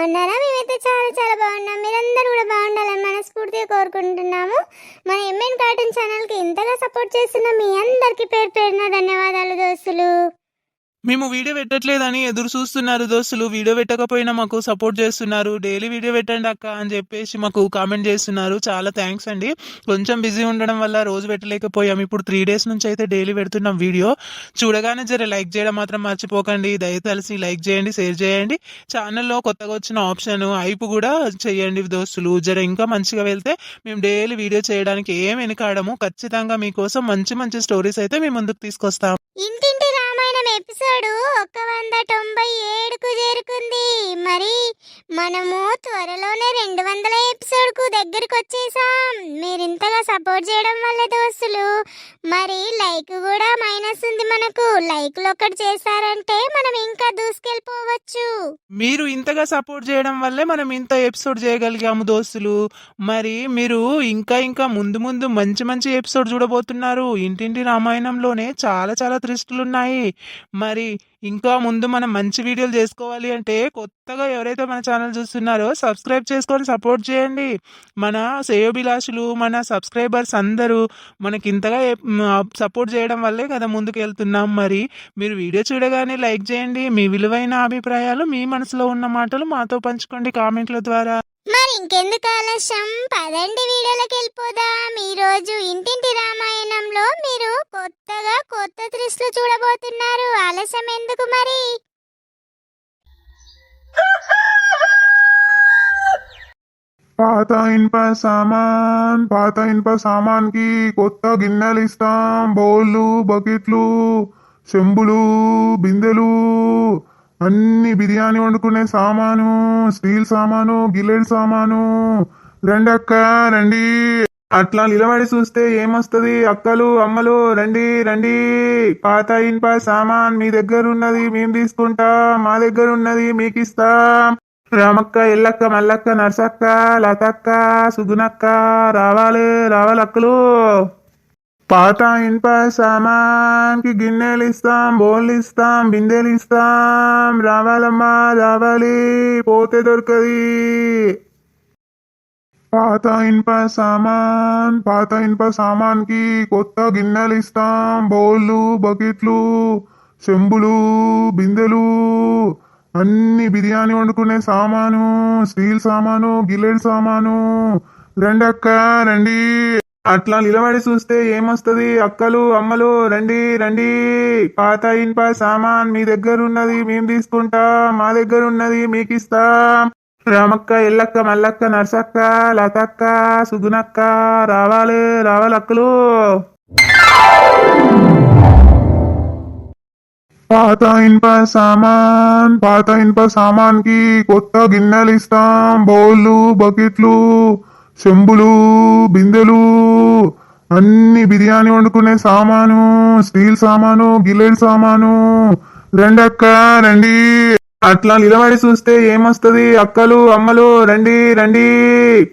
బాగున్నారా? మేమైతే చాలా చాలా బాగున్నాం. మీరందరూ కూడా బాగుండాలని మనస్ఫూర్తిగా కోరుకుంటున్నాము. మన ఎంఎన్ కార్టూన్ ఛానల్కి ఇంతగా సపోర్ట్ చేస్తున్న మీ అందరికీ పేరు పేరున ధన్యవాదాలు దోస్తులు. మేము వీడియో పెట్టట్లేదని ఎదురు చూస్తున్నారు దోస్తులు. వీడియో పెట్టకపోయినా మాకు సపోర్ట్ చేస్తున్నారు. డైలీ వీడియో పెట్టండి అక్క అని చెప్పేసి మాకు కామెంట్ చేస్తున్నారు. చాలా థ్యాంక్స్ అండి. కొంచెం బిజీ ఉండడం వల్ల రోజు పెట్టలేకపోయాం. ఇప్పుడు త్రీ డేస్ నుంచి అయితే డైలీ పెడుతున్నాం వీడియో. చూడగానే జర లైక్ చేయడం మాత్రం మర్చిపోకండి. దయతలిసి లైక్ చేయండి షేర్ చేయండి. ఛానల్లో కొత్తగా వచ్చిన ఆప్షన్ ఐపు కూడా చేయండి దోస్తులు. జర ఇంకా మంచిగా వెళ్తే మేము డైలీ వీడియో చేయడానికి ఏం వెనకాడము. ఖచ్చితంగా మీకోసం మంచి మంచి స్టోరీస్ అయితే మేము ముందుకు తీసుకొస్తాం. మనం ఎపిసోడ్ ఒక వంద తొంభై ఏడుకు చేరుకుంది. మరి మనము త్వరలోనే రెండు వందల ఎపిసోడ్కు దగ్గరికి వచ్చేసాం మీరు ఇంతగా సపోర్ట్ చేయడం వల్ల దోస్తులు మరి లైక్ కూడా మైనస్ ఉంది మనకు. లైక్లు ఒకటి చేశారంటే మనం ఇంకా దూసుకెళ్ళిపోవచ్చు. మీరు ఇంతగా సపోర్ట్ చేయడం వల్లే మనం ఇంత ఎపిసోడ్ చేయగలిగాము దోస్తులు. మరి మీరు ఇంకా ఇంకా ముందు ముందు మంచి మంచి ఎపిసోడ్ చూడబోతున్నారు. ఇంటింటి రామాయణంలోనే చాలా చాలా త్రిస్టులు ఉన్నాయి మరి ఇంకా ముందు మనం మంచి వీడియోలు చేసుకోవాలి అంటే కొత్తగా ఎవరైతే మన ఛానల్ చూస్తున్నారో సబ్స్క్రైబ్ చేసుకొని సపోర్ట్ చేయండి. మన శ్రేయోభిలాషులు మన సబ్స్క్రైబర్స్ అందరూ మనకి ఇంతగా సపోర్ట్ చేయడం వల్లే కదా ముందుకు వెళ్తున్నాం మరి మీరు వీడియో చూడగానే లైక్ చేయండి. మీ విలువైన అభిప్రాయాలు మీ మనసులో ఉన్న మాటలు మాతో పంచుకోండి కామెంట్ల ద్వారా. మరి ఇంకెందుకు ఆలస్యం? పదండి వీడియోలోకి వెళ్ళిపోదాం. ఈ రోజు ఇంటింటి రామాయణంలో మీరు కొత్తగా కొత్త దృష్టిలు చూడబోతున్నారు. ఆలస్యం ఎందుకు మరి? పాత ఇనుప సామాన్ పాత ఇనుప సామాన్కి కొత్త గిన్నెలు ఇస్తాం బౌళ్ళు బకెట్లు చెంబులు బిందెలు అన్ని బిర్యానీ వండుకునే సామాను స్టీల్ సామాను గిల్లెడ్ సామాను. రెండక్క రండి. అట్లా నిలబడి చూస్తే ఏమొస్తుంది? అక్కలు అమ్మలు రండి రండి. పాత ఇన్ప సామాన్ మీ దగ్గర ఉన్నది మేము తీసుకుంటాం. మా దగ్గర ఉన్నది మీకు ఇస్తాం రామక్క ఎల్లక్క మల్లక్క నర్సక్క లతక్క సుగునక్క రావాలి రావాలక్కలు. పాత ఇన్ప సామాన్కి గిన్నెలు ఇస్తాం బోన్లు ఇస్తాం బిందెలు ఇస్తాం రావాలమ్మా రావాలి పోతే దొరకది. పాత ఇనుప సామాన్ పాత ఇనుప సామాన్కి కొత్త గిన్నెలు ఇస్తాం బౌళ్ళు బకెట్లు చెంబులు బిందెలు అన్ని బిర్యానీ వండుకునే సామాను స్టీల్ సామాను గిల్లెడ్ సామాను. రండి అక్క రండి. అట్లా నిలబడి చూస్తే ఏమొస్తుంది? అక్కలు అమ్మలు రండి రండి. పాత ఇనుప సామాన్ మీ దగ్గర ఉన్నది మేము తీసుకుంటాం. మా దగ్గర ఉన్నది మీకు ఇస్తాం రామక్క ఎల్లక్క మల్లక్క నర్సక్క లతక్క సుగునక్క రావాలి రావాలక్కలు. పాత ఇనుప సామాన్ పాత ఇనుప సామాన్కి కొత్త గిన్నెలు ఇస్తాం బౌళ్ళు బకెట్లు చెంబులు బిందెలు అన్ని బిర్యానీ వండుకునే సామాను స్టీల్ సామాను గిల్లెడ్ సామాను. రెండక్క రండి. అట్లా నిలబడి చూస్తే ఏమొస్తుంది? అక్కలు అమ్మలు రండి రండి.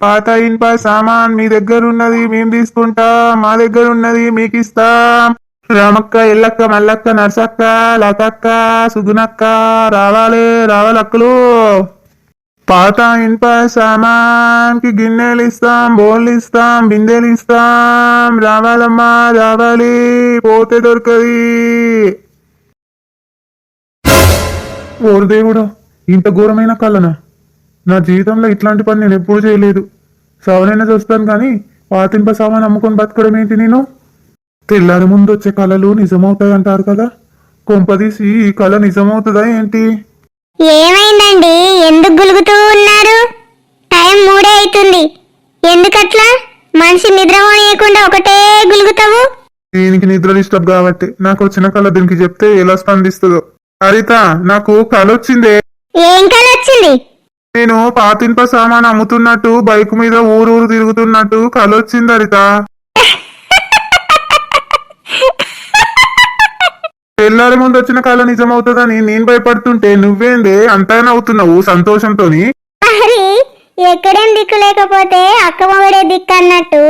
పాత ఇన్ప సామాన్ మీ దగ్గర ఉన్నది మేము తీసుకుంటాం. మా దగ్గర ఉన్నది మీకు ఇస్తాం రామక్క ఎల్లక్క మల్లక్క నర్సక్క లతక్క సుగునక్క రావాలి రావాలి అక్కలు పాత సామాన్ సామాన్కి గిన్నెలు ఇస్తాం బోన్లు ఇస్తాం బిందెలు ఇస్తాం రావాలమ్మా రావాలి పోతే దొరకది. ఓరు దేవుడా ఇంత ఘోరమైన కలనా? నా జీవితంలో ఇట్లాంటి పని నేను ఎప్పుడూ చేయలేదు. సవనైనా చూస్తాను కానీ పాతింప సామాన్ అమ్ముకొని బతకడం ఏంటి నేను? తెల్లారి ముందు వచ్చే కళలు నిజమవుతాయి అంటారు కదా? కొంపదీసి ఈ కళ నిజమవుతుందా ఏంటి? ఏమైందండి? ఎందుకు గులుగుతూ ఉన్నారు? టైం మూడే అవుతుంది ఎందుకట్లా? మనిషి నిద్ర పోనీయకుండా ఒకటే గులుగుతావు? దీనికి నిద్ర డిస్టర్బ్ కాబట్టి నాకు వచ్చిన కళ దీనికి చెప్తే ఎలా స్పందిస్తుందో. హరిత నాకు కళ వచ్చిందే ఏం కల వచ్చింది నేను పాతింప సామాన్ అమ్ముతున్నట్టు బైక్ మీద ఊరు ఊరు తిరుగుతున్నట్టు కళ వచ్చింది హరిత. తెల్లారి ముందు వచ్చిన కళ నిజమవుతుందని నేను భయపడుతుంటే నువ్వేందే అంతా నవ్వుతున్నావు సంతోషంతోని? ఎక్కడేం దిక్కు లేకపోతే అక్క మొగడే దిక్కు అన్నట్టు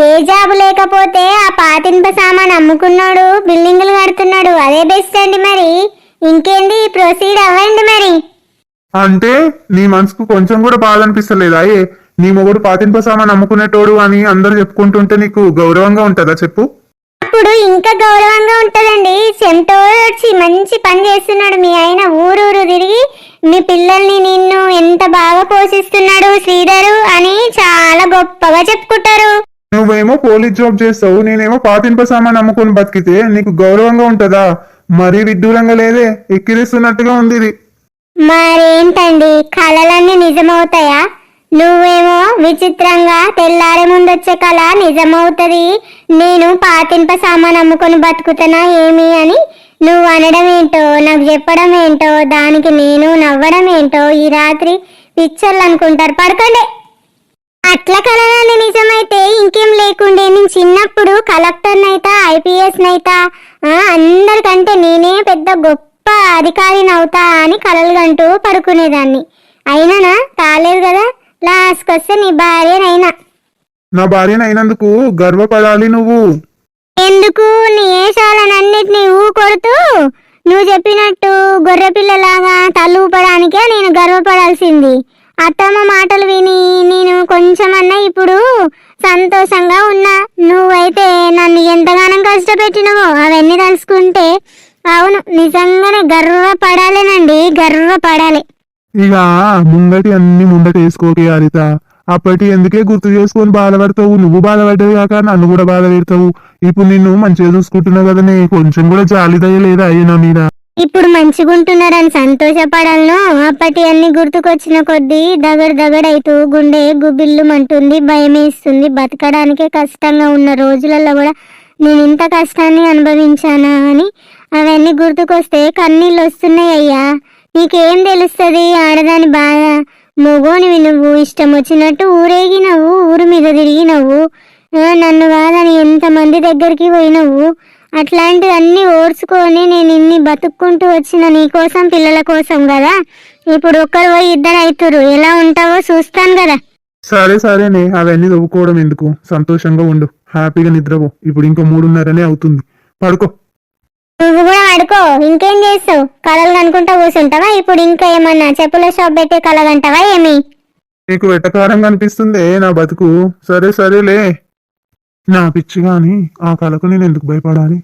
ఏ జాబు లేకపోతే ఆ పాతింప సామాన్ అమ్ముకున్నాడు బిల్డింగులు కడుతున్నాడు. అదే బెస్ట్ అండి మరి. ఇంకేంది ప్రొసీడ్ అవ్వండి మరి. అంటే నీ మనసుకు కొంచెం కూడా బాధ అనిపిస్తలేదా? ఏ నీ మొగుడు పాతింప సామాన్ అమ్ముకునేటోడు అని అందరు చెప్పుకుంటుంటే నీకు గౌరవంగా ఉంటుందా? చెప్పు. అప్పుడు ఇంకా గౌరవంగా ఉంటదండి. చెమటోడ్చి మంచి పని చేస్తున్నాడు. మీ ఆయన ఊరూరు తిరిగి మీ పిల్లల్ని నిన్ను ఎంత బాగా పోషిస్తున్నాడు శ్రీధరు అని చాలా గొప్పగా చెప్పుకుంటారు. నువ్వేమో పోలీస్ జాబ్ చేస్తావు నేనేమో పాతింప సామాన్ అమ్ముకొని బతికితే నీకు గౌరవంగా ఉంటుందా? మరీ విడ్డూరంగా లేదే ఎక్కిరిస్తున్నట్టుగా ఉంది ఇది. మరేంటండి? కళలన్నీ నిజమవుతాయా? నువ్వేమో విచిత్రంగా తెల్లారే ముందొచ్చే కళ నిజమవుతుంది. నేను పాతింప సామాన్ అమ్ముకొని బతుకుతున్నా ఏమి అని? నువ్వు అనడం ఏంటో నాకు చెప్పడం ఏంటో దానికి నేను నవ్వడం ఏంటో ఈ రాత్రి పిక్చర్లు అనుకుంటారు. పడుకోండి! అట్లా కలగానే నిజమైతే. ఇంకేం లేకుండే. నేను చిన్నప్పుడు కలెక్టర్ నైతా ఐపీఎస్ నైతా అందరికంటే నేనే పెద్ద గొప్ప అధికారిని అవుతా అని కలలు కంటూ పడుకునేదాన్ని. అయినానా? కాలేదు కదా లాస్ట్కి వస్తే నీ భార్యనైనా. నా భార్యను అయినందుకు గర్వపడాలి నువ్వు. ఎందుకు? నీ ఏషాలనన్నిటినీ ఊ కొడుతూ నువ్వు చెప్పినట్టు గొర్రె పిల్లలాగా తల్లు ఊపడానికే నేను గర్వపడాల్సింది. అత్తమ్మ మాటలు విని నేను కొంచెమన్నా ఇప్పుడు సంతోషంగా ఉన్నా. నువ్వైతే నన్ను ఎంతగానో కష్టపెట్టినవో అవన్నీ తలుసుకుంటే అవును నిజంగానే గర్వపడాలేనండి గర్వపడాలి. ఇక ముందటి అన్ని ముందట వేసుకోకే హరిత అప్పటి ఎందుకే గుర్తు చేసుకొని బాధపడతావు? నువ్వు బాధపడ్డవి కాక నన్ను కూడా బాధ పెడతావు. ఇప్పుడు నిన్ను మంచిగా చూసుకుంటున్నావు కదనే. కొంచెం కూడా జాలి లేదా అయ్యి నా మీద? ఇప్పుడు మంచిగుంటున్నారని సంతోషపడాలను అప్పటి అన్ని గుర్తుకొచ్చిన కొద్దీ దగడ దగడైతూ గుండె గుబిల్లు మంటుంది భయమేస్తుంది. బతకడానికే కష్టంగా ఉన్న రోజులలో కూడా నేను ఇంత కష్టాన్ని అనుభవించానా అని అవన్నీ గుర్తుకొస్తే కన్నీళ్ళు వస్తున్నాయి అయ్యా నీకేం తెలుస్తుంది? ఆడదాని బాధ. మొగోనివి నువ్వు ఇష్టం వచ్చినట్టు ఊరేగినవు ఊరు మీద తిరిగినవు. నన్ను కాదని ఎంతమంది దగ్గరికి పోయినవు? అట్లాంటివన్నీ ఓర్చుకొని నేను ఇన్ని బతుక్కుంటూ వచ్చిన నీ కోసం పిల్లల కోసం కదా? ఇప్పుడు ఒక్కరు పోయి ఇద్దరు అవుతురు ఎలా ఉంటావో చూస్తాను కదా. సరే సరేనే అవన్నీ తవ్వుకోవడం ఎందుకు? సంతోషంగా ఉండు. హ్యాపీగా నిద్రపో. ఇప్పుడు ఇంకా మూడున్నరనే అవుతుంది. పడుకో. నువ్వు కూడా అడుకో ఇంకేం చేస్తావు? కలలు కనుకుంటా కూర్చుంటావా? ఇప్పుడు ఇంకా ఏమన్నా చెప్పుల షాప్ పెట్టి కలగంటావా ఏమి? నీకు వెటకారంగా అనిపిస్తుందే నా బతుకు. సరే సరేలే. నా పిచ్చి కానీ ఆ కళకు నేను ఎందుకు భయపడాలి?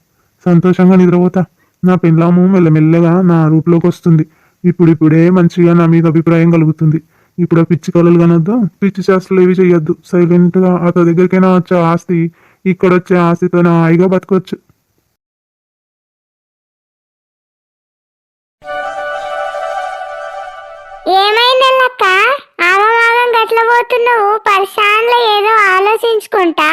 సంతోషంగా నిద్రపోతా. నా పెళ్ళాము మెల్లమెల్లగా నా రూట్లోకి వస్తుంది. ఇప్పుడిప్పుడే మంచిగా నా మీద అభిప్రాయం కలుగుతుంది. ఇప్పుడు ఆ పిచ్చి కళలు కనొద్దు. పిచ్చి చేష్టలు ఏవి చెయ్యొద్దు. సైలెంట్గా అతని దగ్గరికైనా వచ్చే ఆస్తి ఇక్కడ వచ్చే ఆస్తితో నా హాయిగా బతకొచ్చు. ఏమైంది అక్క ఆగమాగం గట్ల పోతున్నావు పరిశాన్లో ఏదో ఆలోచించుకుంటా?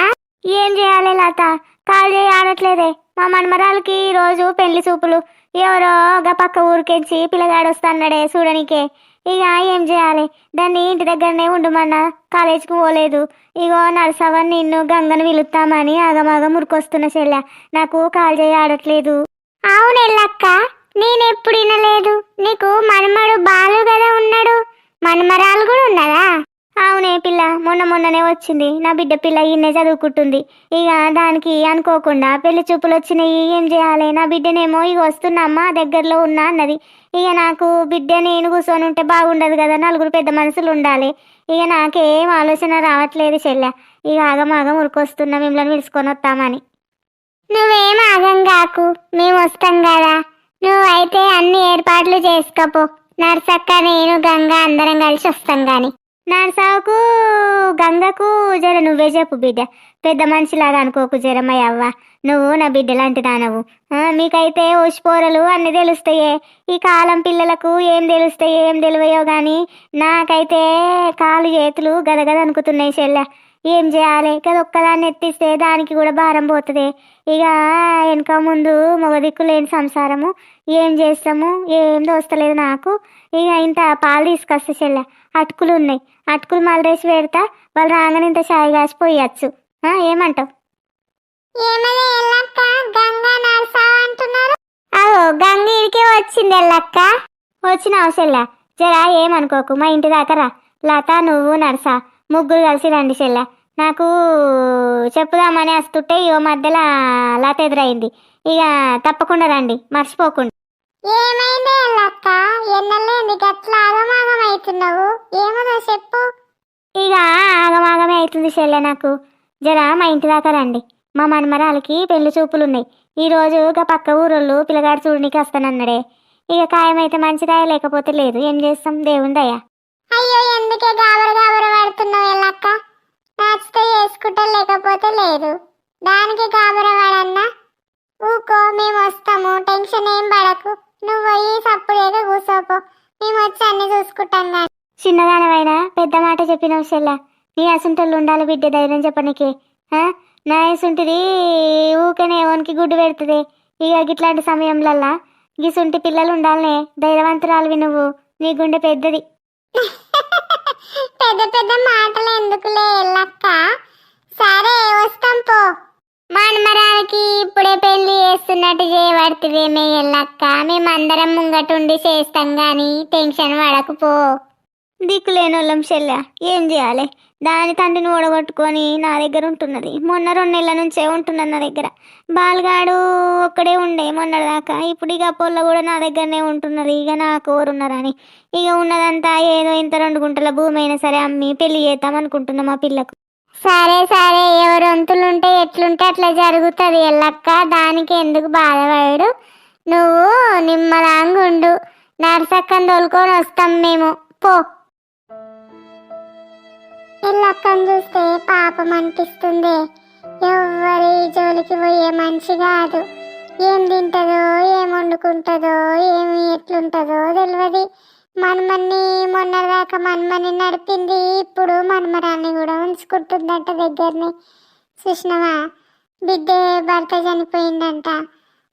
ఏం చేయాలి లత? కాల్ చేయి ఆడట్లేదే. మా మనమరాలకి ఈరోజు రోజు పెళ్ళి చూపులు. ఎవరో ఒక పక్క ఊరికెచ్చి పిల్లగాడు వస్తాడే చూడనికే. ఇక ఏం చేయాలి? దాన్ని ఇంటి దగ్గరనే ఉండమన్నా. కాలేజీకి పోలేదు. ఇగో నరసవన్ నిన్ను గంగను పిలుస్తామని ఆగమాగం మురికొస్తున్న చెల్లె. నాకు కాల్ చేయి ఆడట్లేదు. అవునెల్లక్క నేనెప్పుడు వినలేదు నీకు మనమడు బాలు కదా ఉన్నాడు. మనమరాలు కూడా ఉన్నదా అవునే పిల్ల మొన్న మొన్ననే వచ్చింది. నా బిడ్డ పిల్ల ఈయనే చదువుకుంటుంది. ఇక దానికి అనుకోకుండా పెళ్ళి చూపులు వచ్చినాయి. ఏం చేయాలి? నా బిడ్డనేమో ఇక వస్తున్నామ్మా దగ్గరలో ఉన్నా అన్నది. ఇక నాకు బిడ్డ నేను కూర్చొని ఉంటే బాగుండదు కదా నలుగురు పెద్ద మనుషులు ఉండాలి. ఇక నాకేం ఆలోచన రావట్లేదు చెల్లె. ఇక ఆగమాగం ఉరికొస్తున్నా మిమ్మల్ని పిలుచుకొని వస్తామని. నువ్వేం ఆగంగాకు మేము వస్తాం కదా. నువ్వైతే అన్ని ఏర్పాట్లు చేసుకోపో. నర్సక్క నేను గంగ అందరం కలిసి వస్తాం కానీ నర్సావుకు గంగకు జర నువ్వే చెప్పు బిడ్డ. పెద్ద మనిషిలాగా అనుకోకు జరమయ్య అవ్వ. నువ్వు నా బిడ్డ లాంటి దానవు. మీకైతే ఓసిపోరలు అన్ని తెలుస్తాయే. ఈ కాలం పిల్లలకు ఏం తెలుస్తాయి ఏం తెలివయో గాని నాకైతే కాలు చేతులు గదగద అనుకుతున్నాయి చెల్లె. ఏం చేయాలి? కదా ఒక్కదాన్ని ఎత్తిస్తే దానికి కూడా భారం పోతుంది. ఇక వెనక ముందు మగ దిక్కు లేని సంసారము. ఏం చేస్తాము? ఏం దోస్తలేదు నాకు. ఇక ఇంత పాలు తీసుకొస్తా చెల్లె. అటుకులు ఉన్నాయి. అటుకులు మలరేసి పెడతా. వాళ్ళు రాగానే ఇంత చాయ్ కాసి పోయచ్చు. ఆ, ఏమంటావు? అగో గంగ ఇడికే వచ్చింది ఎల్లక్క. వచ్చిన అవసరంలా జరా ఏమనుకోకు. మా ఇంటి దాకా రా. లత నువ్వు నర్సా ముగ్గురు కలిసి రండి చెల్ల. నాకు చెప్పుదామని వస్తుంటే ఇగో మధ్యలో లత ఎదురైంది. ఇక తప్పకుండా రండి. మర్చిపోకుండా. ఏమైందే ఎల్లక్క ఎన్నలేంది గట్ల ఆగమాగం అవుతున్నావు ఏమన్నా చెప్పు. ఇక ఆగమాగమే అవుతుంది చెల్లె నాకు. జరా మా ఇంటి దాకా రండి. మా మన్మరాలకి పెళ్ళి చూపులున్నాయి. ఈరోజు ఇక పక్క ఊరోళ్ళు పిల్లగాడు చూడనికి వస్తానన్నాడే. ఇక ఖాయమైతే మంచిదాయ లేకపోతే లేదు. ఏం చేస్తాం? దేవుని దయ. అయ్యో ఎందుకే గాబర గాబర పడుతున్నావు ఎల్లక్క నచ్చితే చేసుకుంటా లేకపోతే లేదు. దానికి గాబర పడన్నా ఊకో మేము వస్తాము టెన్షన్ ఏం పడకు. నువ్వు పోయి సప్పుడేగా కూసోపో. మేము వచ్చి అన్ని చూసుకుంటాం కానీ చిన్నదానమైనా పెద్ద మాట చెప్పినావు చెల్ల నీ అసంటోళ్ళు ఉండాలి బిడ్డ ధైర్యం చెప్పనీకి? నా అసంటిది ఊకనే ఓనికి గుడ్డు పెడుతుంది. ఇక గిట్లాంటి సమయంలల్లా గిసుంటి పిల్లలు ఉండాలనే ధైర్యవంతురాలివి నువ్వు. నీ గుండె పెద్దది. పెద్ద పెద్ద మాటలు ఎందుకులే ఎల్లక్క? సరే వస్తాం పో. మనమరానికి ఇప్పుడే పెళ్ళి చేస్తున్నట్టు చేయబడుతుంది మేయల్లక్క మేమందరం ముంగటుండి చేస్తాం గాని టెన్షన్ పడకపో దిక్కులేని వాళ్ళం చెల్లె ఏం చేయాలి? దాని తండ్రిని ఓడగొట్టుకొని నా దగ్గర ఉంటున్నది. మొన్న రెండు నెలల నుంచే ఉంటున్నది నా దగ్గర. బాలగాడు ఒక్కడే ఉండే మొన్నటిదాకా. ఇప్పుడు ఇక పొల్ల కూడా నా దగ్గరనే ఉంటున్నది. ఇక నాకు ఓరున్నారని. ఇక ఉన్నదంతా ఏదో ఇంత రెండు గుంటల భూమి అయినా సరే అమ్మి పెళ్ళి చేద్దాం అనుకుంటున్నాం మా పిల్లకు. సరే సరే ఎవరు వంతులుంటే ఎట్లుంటే అట్లా జరుగుతుంది ఎల్లక్క. దానికి ఎందుకు బాధపడు నువ్వు నిమ్మలాంగా ఉండు. నరసక్కని తోలుకొని వస్తాం మేము. పో. ఎల్లక్కని చూస్తే పాపం అనిపిస్తుంది. ఎవరి జోలికి పోయే మనిషి కాదు. ఏం తింటదో ఏం వండుకుంటుందో ఏమి ఎట్లుంటుందో తెలియదు మనమన్ని మొన్నదాకా మనమని నడిపింది ఇప్పుడు మనమరాన్ని కూడా ఉంచుకుంటుందంట దగ్గరని. సుష్ణవా బిడ్డే భర్త చనిపోయిందంట.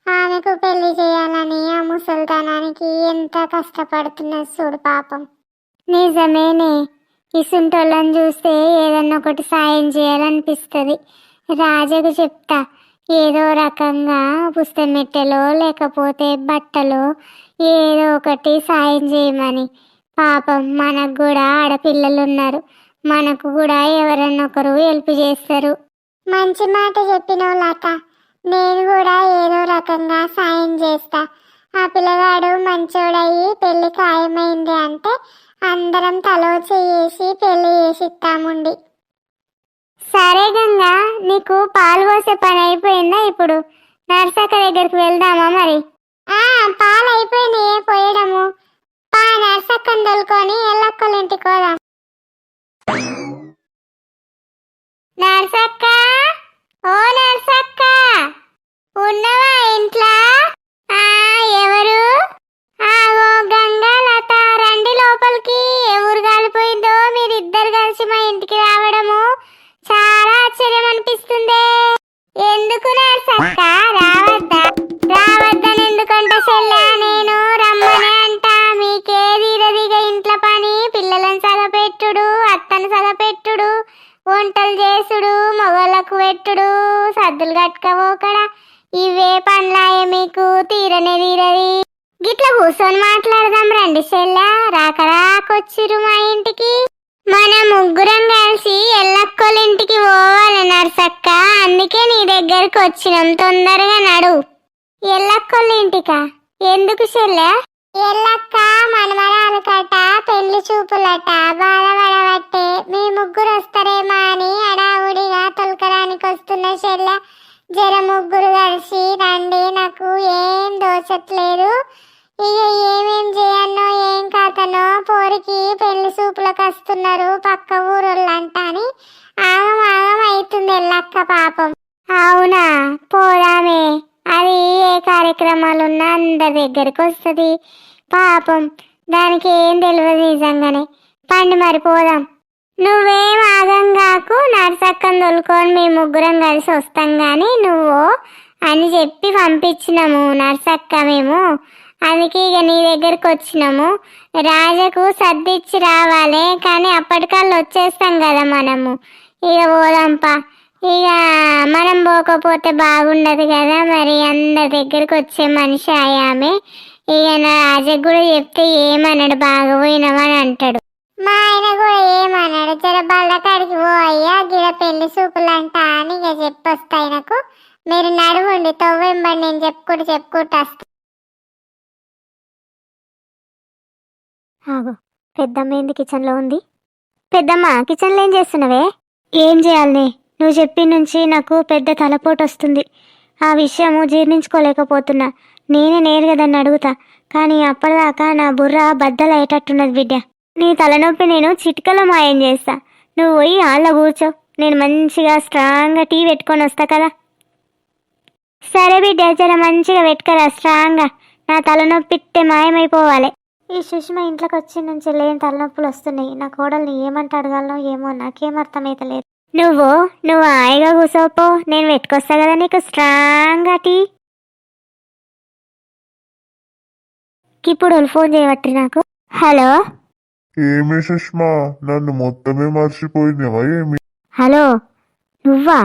ఆమెకు పెళ్ళి చేయాలని ఆ ముసల్తానానికి ఎంత కష్టపడుతున్నది చూడు పాపం. నిజమేనే ఇసుంటోళ్ళని చూస్తే ఏదన్నా ఒకటి సాయం చేయాలనిపిస్తుంది. రాజకు చెప్తా ఏదో రకంగా పుస్తమెట్టెలో లేకపోతే బట్టలో ఏదో ఒకటి సాయం చేయమని. పాపం మనకు కూడా ఆడపిల్లలు ఉన్నారు మనకు కూడా ఎవరన్నా ఒకరు హెల్ప్ చేస్తారు. మంచి మాట చెప్పినావు లత. నేను కూడా ఏదో రకంగా సాయం చేస్తా. ఆ పిల్లగాడు మంచోడయ్యి పెళ్ళి ఖాయమైంది అంటే అందరం తలో చేసి పెళ్ళి చేసిస్తాముండి. సరే గంగా నీకు పాలు పోసే పని అయిపోయిందా ఇప్పుడు? నర్సక్క దగ్గరికి వెళ్దామా మరి? ఆ పాలు అయిపోయింది పోయడము పా నర్సక్కని తోలుకొని ఎల్లక్కల ఇంటికి పోదాం. నర్సక్క? ఓ నర్సక్క! ఉన్నవా ఇంట్లో? ఆ ఎవరు? ఆ ఓ గంగా లత రండి లోపలికి. ఎవరు కాలిపోయిందో మీరిద్దరు కలిసి మా ఇంటికి రావాలి చాలా ఆశ్చర్యం అనిపిస్తుంది. ఎందుకు నర్సక్క? రావద్దా? రావద్దని ఎందుకంట చెల్లా నేను రమ్మనే అంట. మీకే తీరదిగ ఇంట్లో పని పిల్లలను సగపెట్టుడు అత్తను సగపెట్టుడు వంటలు చేసుడు మొగళ్ళకు పెట్టుడు సద్దులు కట్టుకపోకడా. ఇవే పనులాయే మీకు తీరనే తీరది. గిట్ల కూర్చొని మాట్లాడదాం రండి చెల్లా. రాక రాకొచ్చిరు మా ఇంటికి. మన ముగ్గురం కలిసి ఎల్లక్కోలింటికి ఇంటికి పోవాలి నర్సక్క. అందుకే నీ దగ్గరకు వచ్చినాం. తొందరగా నడు. ఎల్లక్కోళ్ళ ఇంటికా ఎందుకు చెల్లె? ఎల్లక్క మనమరాలు కట పెళ్ళి చూపులట. బాధపడబట్టే మీ ముగ్గురు వస్తారేమో అని అడావుడిగా తొలకడానికి వస్తున్న చెల్లె. జర ముగ్గురు కలిసి రండి నాకు ఏం దోచట్లేదు ఇక ఏమేం చేయన్నో ఏం కథనో పోరికి పెళ్ళి సూపులకు వస్తున్నారు పక్క ఊరోళ్ళంట అని ఆగం ఆగం అవుతుంది ఎల్లక్క పాపం. అవునా? పోదామే. అది ఏ కార్యక్రమాలున్నా అందరి దగ్గరికి వస్తుంది. పాపం దానికి ఏం తెలియదు నిజంగానే. పండి మరి పోదాం. నువ్వేం ఆగంగాకు నరసక్కం తొలుకొని మేము ముగ్గురం కలిసి వస్తాం కానీ నువ్వు అని చెప్పి పంపించినాము నర్సక్క మేము. అందుకే ఇక నీ దగ్గరికి వచ్చినాము. రాజకు సర్దిచ్చి రావాలి కానీ అప్పటికల్లా వచ్చేస్తాం కదా మనము. ఇక పోదాంపా. ఇక మనం పోకపోతే బాగుండదు కదా మరి అందరి దగ్గరికి వచ్చే మనిషి ఆమె ఇక నా రాజకు కూడా చెప్తే ఏమన్నాడు బాగా పోయినామని అంటాడు. మా ఆయన కూడా ఏమన్నాడు జర బల్లకాడికి పో అయ్యా గిడ పెళ్ళి అంట అని ఇక చెప్పొస్తా ఆయనకు. మీరు నడువండి తవ్వెంబడి నేను చెప్పుకుంటూ చెప్పుకుంటూ వస్తాను ఆగు. పెద్దమ్మ ఏంది కిచెన్లో ఉంది? పెద్దమ్మ కిచెన్లో ఏం చేస్తున్నావే? ఏం చేయాలనే? నువ్వు చెప్పి నుంచి నాకు పెద్ద తలపోటు వస్తుంది. ఆ విషయము జీర్ణించుకోలేకపోతున్నా. నేనే నేరుగా దాన్ని అడుగుతా. కానీ అప్పటిదాకా నా బుర్ర బద్దలయ్యేటట్టున్నది బిడ్డ. నీ తలనొప్పి నేను చిటికలో మాయం చేస్తా. నువ్వు పోయి ఆళ్ళ కూర్చో. నేను మంచిగా స్ట్రాంగ్గా టీ పెట్టుకొని వస్తా కదా? సరే బిడ్డ జర మంచిగా పెట్టుకరా స్ట్రాంగ్గా. నా తలనొప్పి మాయమైపోవాలి. ఈ సుష్మ ఇంట్లోకి వచ్చి నుంచి లేని తలనొప్పులు వస్తున్నాయి. నా కోడల్ని ఏమంట అడగాలనో ఏమో నాకేం అర్థమైతలేదు నువ్వు నువ్వు హాయిగా కూసోపో నేను పెట్టుకొస్తా కదా నీకు స్ట్రాంగ్గా టీ. ఇప్పుడు ఫోన్ చేయబట్టి నాకు. హలో? ఏమి సుష్మా నన్ను మొత్తమే మర్చిపోయినావా ఏమి? హలో? నువ్వా?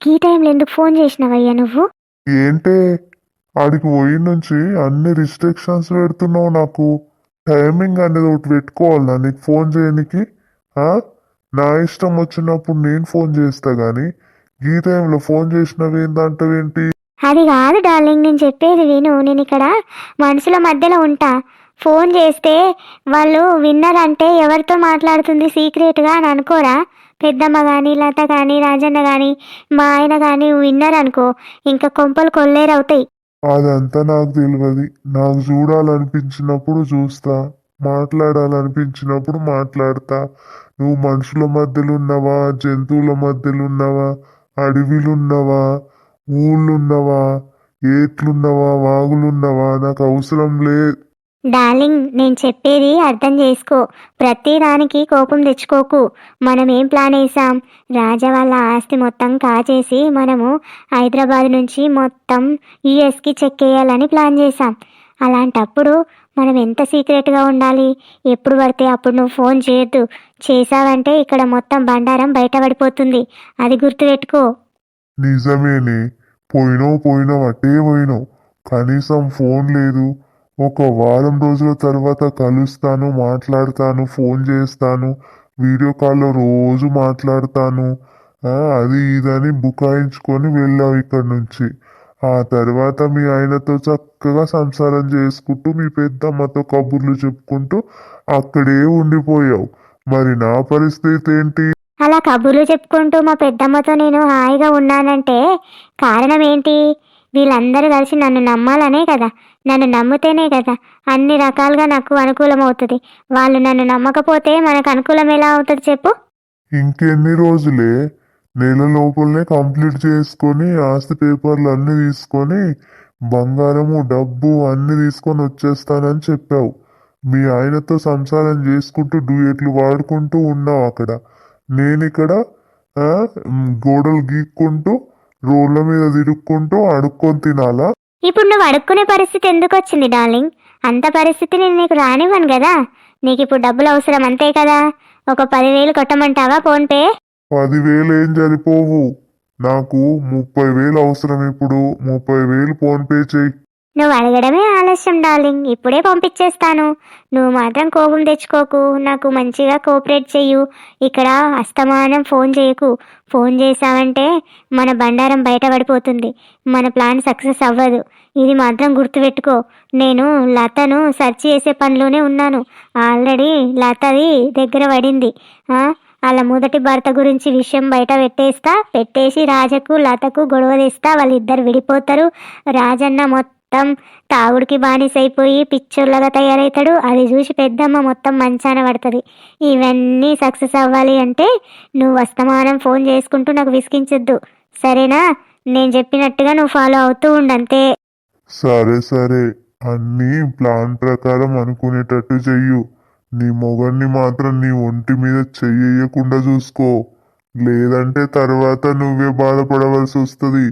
ఈ టైంలో ఎందుకు ఫోన్ చేసినావయ్యా నువ్వు? ఏంటే? ఆడికి పోయి నుంచి అన్ని రిస్ట్రిక్షన్స్ పెడుతున్నావు నాకు. టైమింగ్ అనేది ఒకటి పెట్టుకోవాలా నీకు ఫోన్ చేయనికి నా ఇష్టం వచ్చినప్పుడు నేను ఫోన్ చేస్తా గానీ ఈ టైంలో ఫోన్ చేసినవి ఏంటంటావేంటి అది కాదు డార్లింగ్ నేను చెప్పేది విను. నేను ఇక్కడ మనుషుల మధ్యలో ఉంటా. ఫోన్ చేస్తే వాళ్ళు విన్నారంటే ఎవరితో మాట్లాడుతుంది సీక్రెట్గా అని అనుకోరా? పెద్దమ్మ కానీ లత కానీ రాజన్న కానీ మా ఆయన కానీ విన్నర్ అనుకో. ఇంకా కొంపలు కొల్లేరవుతాయి. అదంతా నాకు తెలియదు నాకు చూడాలనిపించినప్పుడు చూస్తా మాట్లాడాలనిపించినప్పుడు మాట్లాడతా. నువ్వు మనుషుల మధ్యలో ఉన్నావా జంతువుల మధ్యలో ఉన్నావా అడవిలున్నవా ఊళ్ళున్నవా ఏట్లున్నవా వాగులున్నవా? నాకు అవసరం లే డార్లింగ్ నేను చెప్పేది అర్థం చేసుకో. ప్రతి దానికి కోపం తెచ్చుకోకు. మనం ఏం ప్లాన్ వేసాం రాజా వాళ్ళ ఆస్తి మొత్తం కాచేసి మనము హైదరాబాద్ నుంచి మొత్తం యుఎస్కి చెక్ వేయాలని ప్లాన్ చేసాం అలాంటప్పుడు మనం ఎంత సీక్రెట్గా ఉండాలి? ఎప్పుడు పడితే అప్పుడు నువ్వు ఫోన్ చేయొద్దు. చేసావంటే ఇక్కడ మొత్తం బండారం బయటపడిపోతుంది. అది గుర్తుపెట్టుకో. నిజమేనే పోయినో పోయినో అట్టే పోయినో. కనీసం ఫోన్ లేదు. ఒక వారం రోజుల తర్వాత కలుస్తాను మాట్లాడతాను ఫోన్ చేస్తాను వీడియో కాల్లో రోజు మాట్లాడతాను. అది ఇదని బుకాయించుకొని వెళ్ళావు ఇక్కడ నుంచి. ఆ తర్వాత మీ ఆయనతో చక్కగా సంసారం చేసుకుంటూ మీ పెద్దమ్మతో కబుర్లు చెప్పుకుంటూ అక్కడే ఉండిపోయావు. మరి నా పరిస్థితి ఏంటి? అలా కబుర్లు చెప్పుకుంటూ మా పెద్దమ్మతో నేను హాయిగా ఉన్నానంటే కారణం ఏంటి? వీళ్ళందరూ కలిసి నన్ను నమ్మాలనే కదా నన్ను నమ్మితేనే కదా అన్ని రకాలుగా నాకు అనుకూలం అవుతుంది వాళ్ళు నన్ను నమ్మకపోతే మనకు అనుకూలం ఎలా అవుతుంది చెప్పు? ఇంకెన్ని రోజులే? నెల లోపలనే కంప్లీట్ చేసుకొని ఆస్తి పేపర్లు అన్ని తీసుకొని బంగారము డబ్బు అన్ని తీసుకొని వచ్చేస్తానని చెప్పావు. మీ ఆయనతో సంసారం చేసుకుంటూ డ్యూయెట్లు వాడుకుంటూ ఉన్నావు అక్కడ. నేను ఇక్కడ గోడలు గీక్కుంటూ రోడ్ల మీద తిరుక్కుంటూ అడుక్కొని తినాలా? ఇప్పుడు నువ్వు అడుక్కునే పరిస్థితి ఎందుకు వచ్చింది డార్లింగ్? అంత పరిస్థితి నేను నీకు రానివ్వను కదా. నీకు ఇప్పుడు డబ్బులు అవసరం అంతే కదా. ఒక పదివేలు కొట్టమంటావా ఫోన్పే పదివేలు ఏం సరిపోవు నాకు ముప్పై వేలు అవసరం ఇప్పుడు. ముప్పై వేలు ఫోన్ పే చేయి. నువ్వు అడగడమే ఆలస్యం డార్లింగ్. ఇప్పుడే పంపించేస్తాను. నువ్వు మాత్రం కోపం తెచ్చుకోకు. నాకు మంచిగా కోఆపరేట్ చెయ్యు. ఇక్కడ అస్తమానం ఫోన్ చేయకు. ఫోన్ చేసావంటే మన బండారం బయటపడిపోతుంది. మన ప్లాన్ సక్సెస్ అవ్వదు. ఇది మాత్రం గుర్తుపెట్టుకో. నేను లతను సెర్చ్ చేసే పనిలోనే ఉన్నాను. ఆల్రెడీ లతది దగ్గర పడింది. వాళ్ళ మొదటి భర్త గురించి విషయం బయట పెట్టేస్తా. పెట్టేసి రాజకు లతకు గొడవ తెస్తా. వాళ్ళిద్దరు విడిపోతారు. రాజన్న మొత్తం మొత్తం తాగుడికి బానిసైపోయి పిచ్చోళ్ళగా తయారవుతాడు అది చూసి పెద్దమ్మ మొత్తం మంచాన పడుతుంది. ఇవన్నీ సక్సెస్ అవ్వాలి అంటే నువ్వు అస్తమానం ఫోన్ చేసుకుంటూ నాకు విసిగించొద్దు. సరేనా? నేను చెప్పినట్టుగా నువ్వు ఫాలో అవుతూ ఉండంతే. సరే సరే. అన్నీ ప్లాన్ ప్రకారం అనుకునేటట్టు చెయ్యు. నీ మొగన్ని మాత్రం నీ ఒంటి మీద చెయ్యకుండా చూసుకో. లేదంటే తర్వాత నువ్వే బాధపడవలసి వస్తుంది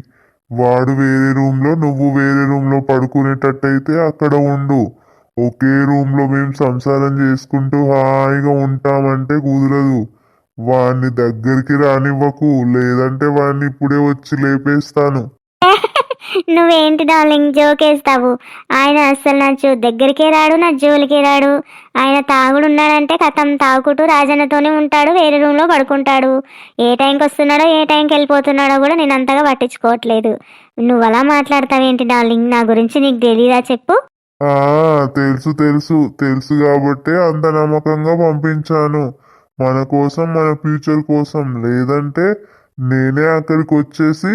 వాడు వేరే రూమ్లో నువ్వు వేరే రూమ్లో పడుకునేటట్టయితే అక్కడ ఉండు. ఒకే రూమ్లో మేము సంసారం చేసుకుంటూ హాయిగా ఉంటామంటే కుదరదు. వాడిని దగ్గరికి రానివ్వకు లేదంటే వాడిని ఇప్పుడే వచ్చి లేపేస్తాను. నువ్వేంటి డార్లింగ్? జోకేస్తావు ఆయన అస్సలు నా జో దగ్గరికే రాడు నా జోలికే రాడు. ఆయన తాగుడు ఉన్నాడంటే కథం తాగుకుంటూ రాజన్నతోనే ఉంటాడు వేరే రూమ్లో పడుకుంటాడు. ఏ టైంకి వస్తున్నాడో ఏ టైంకి వెళ్ళిపోతున్నాడో కూడా నేను అంతగా పట్టించుకోవట్లేదు. నువ్వు అలా మాట్లాడతావేంటి డార్లింగ్? నా గురించి నీకు తెలీదా చెప్పు. తెలుసు తెలుసు. తెలుసు కాబట్టే అంత నమ్మకంగా పంపించాను. మన కోసం మన ఫ్యూచర్ కోసం. లేదంటే నేనే అక్కడికి వచ్చేసి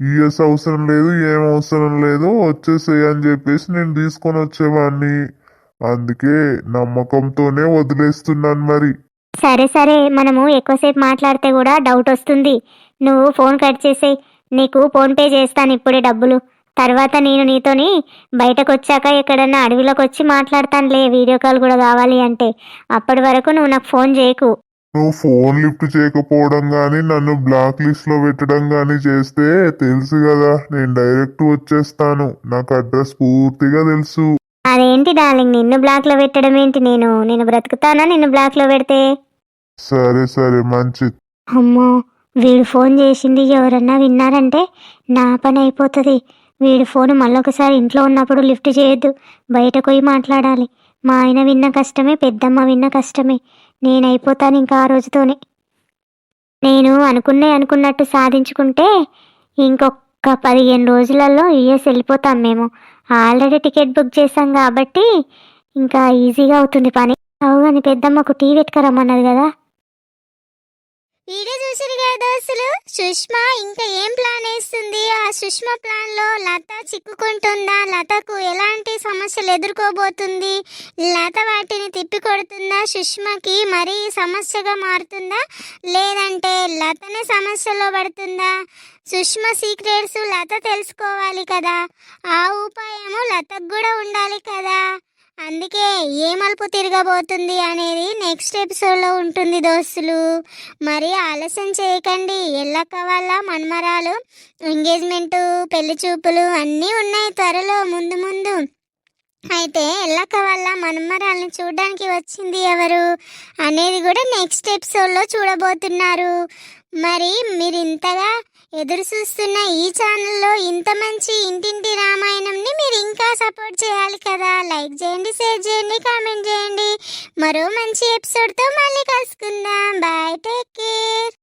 ఈఎస్ అవసరం లేదు ఏం అవసరం లేదు వచ్చేసేయ్ అని చెప్పేసి నేను తీసుకొని వచ్చేవాడిని అందుకే నమ్మకంతోనే వదిలేస్తున్నాను మరి. సరే సరే మనము ఎక్కువసేపు మాట్లాడితే కూడా డౌట్ వస్తుంది. నువ్వు ఫోన్ కట్ చేసేయ్ నీకు ఫోన్పే చేస్తాను ఇప్పుడే డబ్బులు. తర్వాత నేను నీతోని బయటకు వచ్చాక ఎక్కడన్నా అడవిలోకి వచ్చి మాట్లాడతానులే వీడియో కాల్ కూడా కావాలి అంటే. అప్పటి వరకు నువ్వు నాకు ఫోన్ చేయకు. నువ్వు ఫోన్ లిఫ్ట్ చేయకపోవడం కానీ నన్ను బ్లాక్ లిస్ట్లో పెట్టడం కానీ చేస్తే తెలుసు కదా నేను డైరెక్ట్ వచ్చేస్తాను. నాకు అడ్రస్ పూర్తిగా తెలుసు. అదేంటి డార్లింగ్ నిన్ను బ్లాక్లో పెట్టడం ఏంటి నేను? నేను బ్రతుకుతానా నిన్ను బ్లాక్లో పెడితే? సరే సరే మంచిది. అమ్మో వీడు ఫోన్ చేసింది ఎవరన్నా విన్నారంటే నా పని అయిపోతుంది. వీడు ఫోన్ మళ్ళొకసారి ఇంట్లో ఉన్నప్పుడు లిఫ్ట్ చేయొద్దు. బయటకు పోయి మాట్లాడాలి. మా ఆయన విన్న కష్టమే పెద్దమ్మ విన్న కష్టమే. నేను అయిపోతాను ఇంకా ఆ రోజుతోనే. నేను అనుకున్నే అనుకున్నట్టు సాధించుకుంటే ఇంకొక పదిహేను రోజులలో యుఎస్ వెళ్ళిపోతాం మేము. ఆల్రెడీ టికెట్ బుక్ చేశాం కాబట్టి ఇంకా ఈజీగా అవుతుంది పని. అవును అని పెద్దమ్మకు టీ పెట్టుకురమ్మన్నది కదా. వీడియో చూసారు కదా దోస్తులు? సుష్మా ఇంకా ఏం ప్లాన్ వేస్తుంది? ఆ సుష్మా ప్లాన్లో లత చిక్కుకుంటుందా? లతకు ఎలాంటి సమస్యలు ఎదుర్కోబోతుంది? లత వాటిని తిప్పి కొడుతుందా సుష్మాకి మరీ సమస్యగా మారుతుందా? లేదంటే లతనే సమస్యలో పడుతుందా? సుష్మా సీక్రెట్స్ లత తెలుసుకోవాలి కదా. ఆ ఉపాయము లతకు కూడా ఉండాలి కదా. అందుకే ఏ మలుపు తిరగబోతుంది అనేది నెక్స్ట్ ఎపిసోడ్లో ఉంటుంది దోస్తులు. మరి ఆలస్యం చేయకండి. ఎల్లక్క వాళ్ళ మన్మరాలు ఎంగేజ్మెంటు పెళ్ళి చూపులు అన్నీ ఉన్నాయి త్వరలో ముందు ముందు. అయితే ఎల్లక్క వాళ్ళ మన్మరాల్ని చూడడానికి వచ్చింది ఎవరు అనేది కూడా నెక్స్ట్ ఎపిసోడ్లో చూడబోతున్నారు. మరి మీరు ఇంతగా ఎదురు చూస్తున్న ఈ ఛానల్లో ఇంత మంచి ఇంటింటి రామాయణంని మీరు ఇంకా సపోర్ట్ చేయాలి కదా. లైక్ చేయండి షేర్ చేయండి కామెంట్ చేయండి. మరో మంచి ఎపిసోడ్తో మళ్ళీ కలుసుకుందాం. Bye take care.